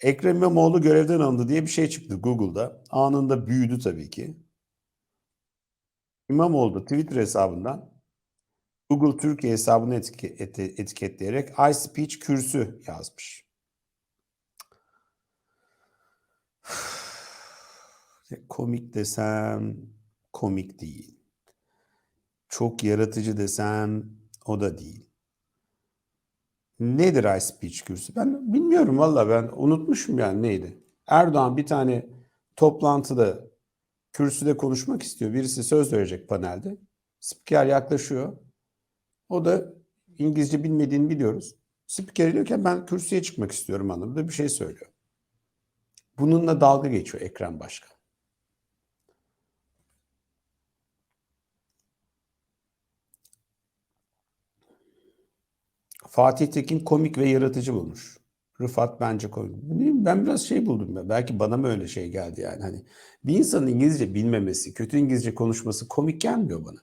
Ekrem İmamoğlu görevden alındı diye bir şey çıktı Google'da. Anında büyüdü tabii ki. İmamoğlu da Twitter hesabından Google Türkiye hesabını etike- eti- etiketleyerek iSpeech kürsü yazmış. Komik desem komik değil. Çok yaratıcı desem o da değil. Nedir iSpeech kürsü? Ben bilmiyorum valla ben unutmuşum yani neydi. Erdoğan bir tane toplantıda kürsüde konuşmak istiyor. Birisi söz verecek panelde. Spiker yaklaşıyor. O da İngilizce bilmediğini biliyoruz. Spiker diyor ki ben kürsüye çıkmak istiyorum anlamında bir şey söylüyor. Bununla dalga geçiyor Ekrem Başkan. Fatih Tekin komik ve yaratıcı bulmuş. Rıfat bence komik. Ben biraz şey buldum. ya. Belki bana mı öyle şey geldi yani. Hani bir insanın İngilizce bilmemesi, kötü İngilizce konuşması komik gelmiyor bana.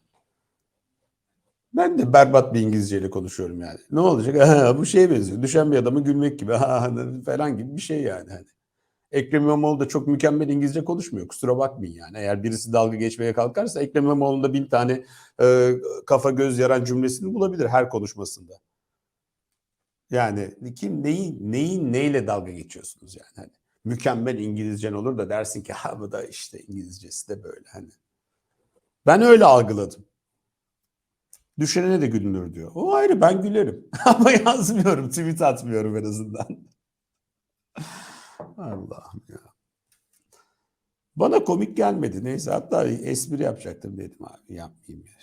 Ben de berbat bir İngilizceyle konuşuyorum yani. Ne olacak? Bu şeye benziyor. Düşen bir adamı gülmek gibi falan gibi bir şey yani. Hani. Ekrem İmamoğlu da çok mükemmel İngilizce konuşmuyor. Kusura bakmayın yani. Eğer birisi dalga geçmeye kalkarsa Ekrem İmamoğlu'nda bin tane e, kafa göz yaran cümlesini bulabilir her konuşmasında. Yani kim neyi neyin neyle dalga geçiyorsunuz yani hani mükemmel İngilizcen olur da dersin ki ha bu da işte İngilizcesi de böyle hani. Ben öyle algıladım. Düşene de gülünür diyor. O ayrı ben gülerim. Ama yazmıyorum, tweet atmıyorum en azından. Allah'ım ya. Bana komik gelmedi. Neyse hatta espri yapacaktım dedim abi yapmayayım ya.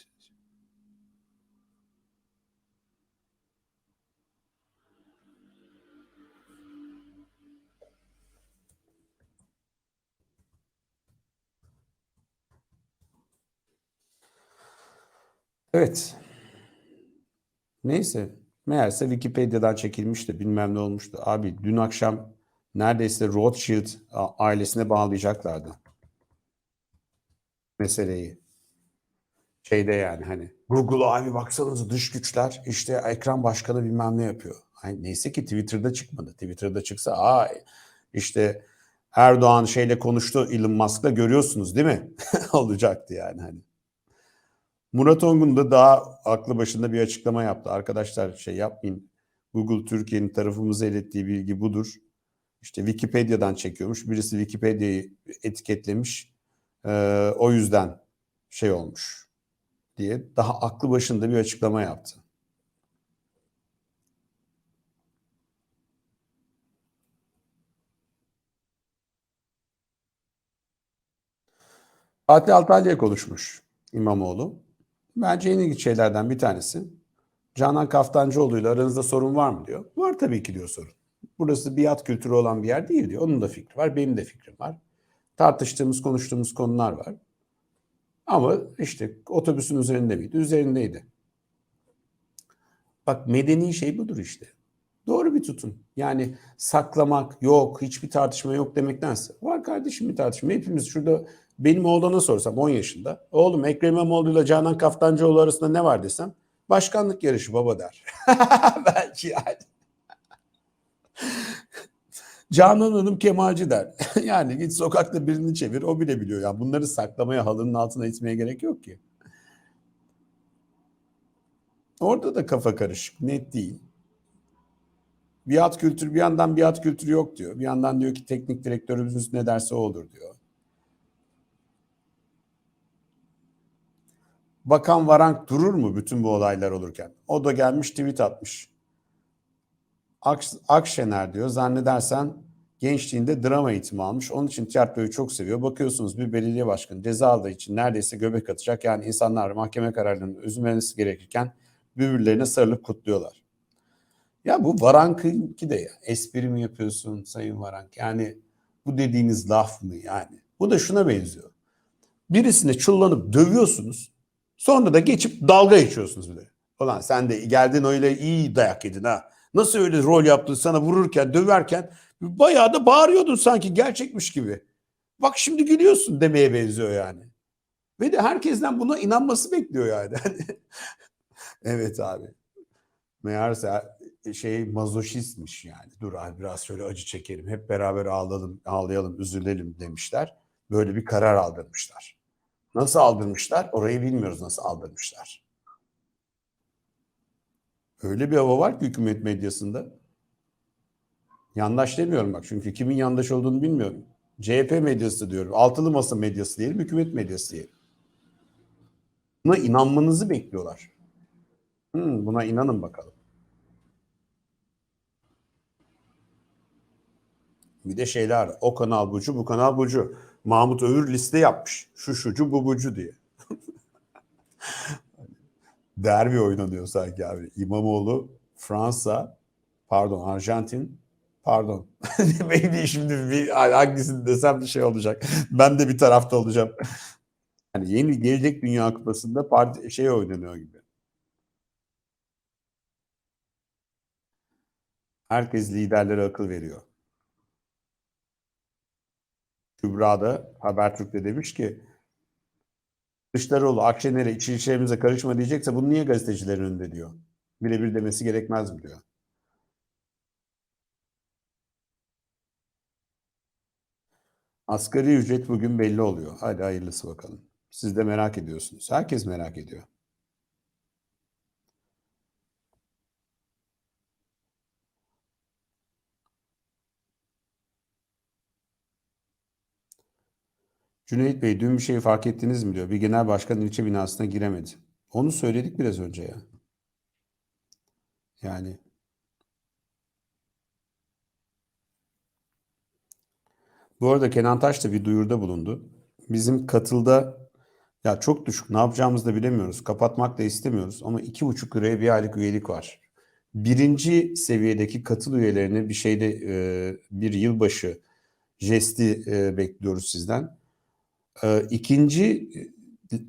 Evet. Neyse. Meğerse Wikipedia'dan çekilmiş de bilmem ne olmuştu. Abi dün akşam neredeyse Rothschild ailesine bağlayacaklardı. Meseleyi. Şeyde yani hani Google abi baksanıza dış güçler işte ekran başkanı bilmem ne yapıyor. Ay, neyse ki Twitter'da çıkmadı. Twitter'da çıksa aa işte Erdoğan şeyle konuştu Elon Musk'la görüyorsunuz değil mi? Olacaktı yani hani. Murat Ongun da daha aklı başında bir açıklama yaptı. Arkadaşlar şey yapmayın. Google Türkiye'nin tarafımıza ilettiği bilgi budur. İşte Wikipedia'dan çekiyormuş. Birisi Wikipedia'yı etiketlemiş. Ee, o yüzden şey olmuş diye daha aklı başında bir açıklama yaptı. Fatih Altaylı'ya konuşmuş İmamoğlu. Bence en ilginç şeylerden bir tanesi. Canan Kaftancıoğlu ile aranızda sorun var mı diyor. Var tabii ki diyor sorun. Burası biat kültürü olan bir yer değil diyor. Onun da fikri var, benim de fikrim var. Tartıştığımız, konuştuğumuz konular var. Ama işte otobüsün üzerinde miydi? Üzerindeydi. Bak medeni şey budur işte. Doğru bir tutun. Yani saklamak yok, hiçbir tartışma yok demektense. Var kardeşim bir tartışma. Hepimiz şurada benim oğlana sorsam 10 yaşında. Oğlum Ekrem İmamoğlu ile Canan Kaftancıoğlu arasında ne var desem. Başkanlık yarışı baba der. Belki yani. Canan Hanım kemalci der. yani git sokakta birini çevir o bile biliyor. Yani bunları saklamaya halının altına itmeye gerek yok ki. Orada da kafa karışık. Net değil. Biat kültürü bir yandan biat kültürü yok diyor. Bir yandan diyor ki teknik direktörümüz ne derse olur diyor. Bakan Varank durur mu bütün bu olaylar olurken? O da gelmiş tweet atmış. Akşener diyor zannedersen gençliğinde drama eğitimi almış. Onun için tiyatroyu çok seviyor. Bakıyorsunuz bir belediye başkanı ceza aldığı için neredeyse göbek atacak. Yani insanlar mahkeme kararlarının üzülmesi gerekirken birbirlerine sarılıp kutluyorlar. Ya bu Varank'ınki de ya. Espri mi yapıyorsun Sayın Varank? Yani bu dediğiniz laf mı yani? Bu da şuna benziyor. Birisine çullanıp dövüyorsunuz. Sonra da geçip dalga geçiyorsunuz bir de. Ulan sen de geldin öyle iyi dayak yedin ha. Nasıl öyle rol yaptın sana vururken, döverken bayağı da bağırıyordun sanki gerçekmiş gibi. Bak şimdi gülüyorsun demeye benziyor yani. Ve de herkesten buna inanması bekliyor yani. evet abi. Meğerse şey mazoşistmiş yani. Dur abi biraz şöyle acı çekelim. Hep beraber ağlayalım, ağlayalım, üzülelim demişler. Böyle bir karar aldırmışlar. Nasıl aldırmışlar? Orayı bilmiyoruz nasıl aldırmışlar. Öyle bir hava var ki hükümet medyasında. Yandaş demiyorum bak çünkü kimin yandaş olduğunu bilmiyorum. CHP medyası diyorum. Altılı masa medyası diyelim, hükümet medyası diyelim. Buna inanmanızı bekliyorlar. Hmm, buna inanın bakalım. Bir de şeyler o kanal bucu bu kanal bucu. Mahmut Övür liste yapmış. Şu şucu bu bucu diye. Derbi oynanıyor sanki abi. İmamoğlu, Fransa, pardon Arjantin, pardon. Benim de şimdi bir, hangisini desem bir şey olacak. Ben de bir tarafta olacağım. Yani yeni gelecek Dünya Kupası'nda parti, şey oynanıyor gibi. Herkes liderlere akıl veriyor. Kübra da Habertürk'te demiş ki Kılıçdaroğlu Akşener'e iç işlerimize karışma diyecekse bunu niye gazetecilerin önünde diyor. Birebir demesi gerekmez mi diyor. Asgari ücret bugün belli oluyor. Hadi hayırlısı bakalım. Siz de merak ediyorsunuz. Herkes merak ediyor. Cüneyt Bey dün bir şey fark ettiniz mi diyor. Bir genel başkan ilçe binasına giremedi. Onu söyledik biraz önce ya. Yani Bu arada Kenan Taş da bir duyuruda bulundu. Bizim katılda ya çok düşük ne yapacağımızı da bilemiyoruz. Kapatmak da istemiyoruz ama iki buçuk liraya bir aylık üyelik var. Birinci seviyedeki katıl üyelerine bir şeyde e, bir yılbaşı jesti e, bekliyoruz sizden. E, ikinci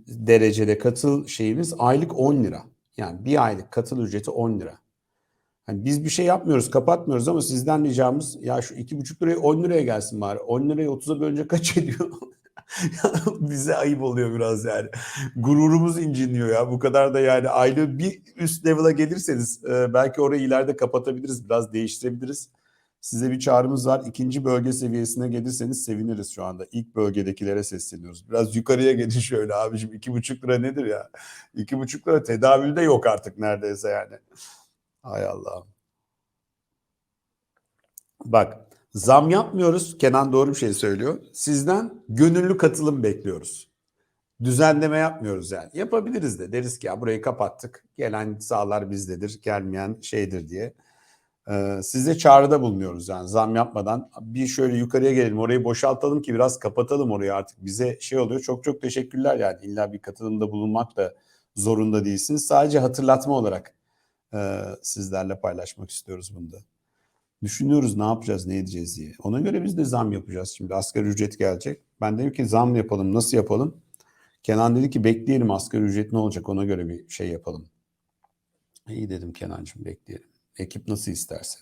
derecede katıl şeyimiz aylık 10 lira. Yani bir aylık katıl ücreti 10 lira. Yani biz bir şey yapmıyoruz, kapatmıyoruz ama sizden ricamız ya şu iki buçuk liraya 10 liraya gelsin bari. 10 lirayı 30'a bölünce kaç ediyor? Bize ayıp oluyor biraz yani. Gururumuz inciniyor ya. Bu kadar da yani aylığı bir üst level'a gelirseniz e, belki orayı ileride kapatabiliriz, biraz değiştirebiliriz. Size bir çağrımız var. İkinci bölge seviyesine gelirseniz seviniriz şu anda. İlk bölgedekilere sesleniyoruz. Biraz yukarıya gelin şöyle abicim. iki buçuk lira nedir ya? İki buçuk lira tedavülde yok artık neredeyse yani. Hay Allah'ım. Bak zam yapmıyoruz. Kenan doğru bir şey söylüyor. Sizden gönüllü katılım bekliyoruz. Düzenleme yapmıyoruz yani. Yapabiliriz de deriz ki ya burayı kapattık. Gelen sağlar bizdedir, gelmeyen şeydir diye. Ee, size çağrıda bulunuyoruz yani zam yapmadan. Bir şöyle yukarıya gelelim orayı boşaltalım ki biraz kapatalım orayı artık. Bize şey oluyor çok çok teşekkürler yani. illa bir katılımda bulunmak da zorunda değilsiniz. Sadece hatırlatma olarak e, sizlerle paylaşmak istiyoruz bunu da. Düşünüyoruz ne yapacağız, ne edeceğiz diye. Ona göre biz de zam yapacağız. Şimdi asgari ücret gelecek. Ben dedim ki zam yapalım, nasıl yapalım? Kenan dedi ki bekleyelim asgari ücret ne olacak ona göre bir şey yapalım. İyi dedim Kenancığım bekleyelim. Ekip nasıl isterse.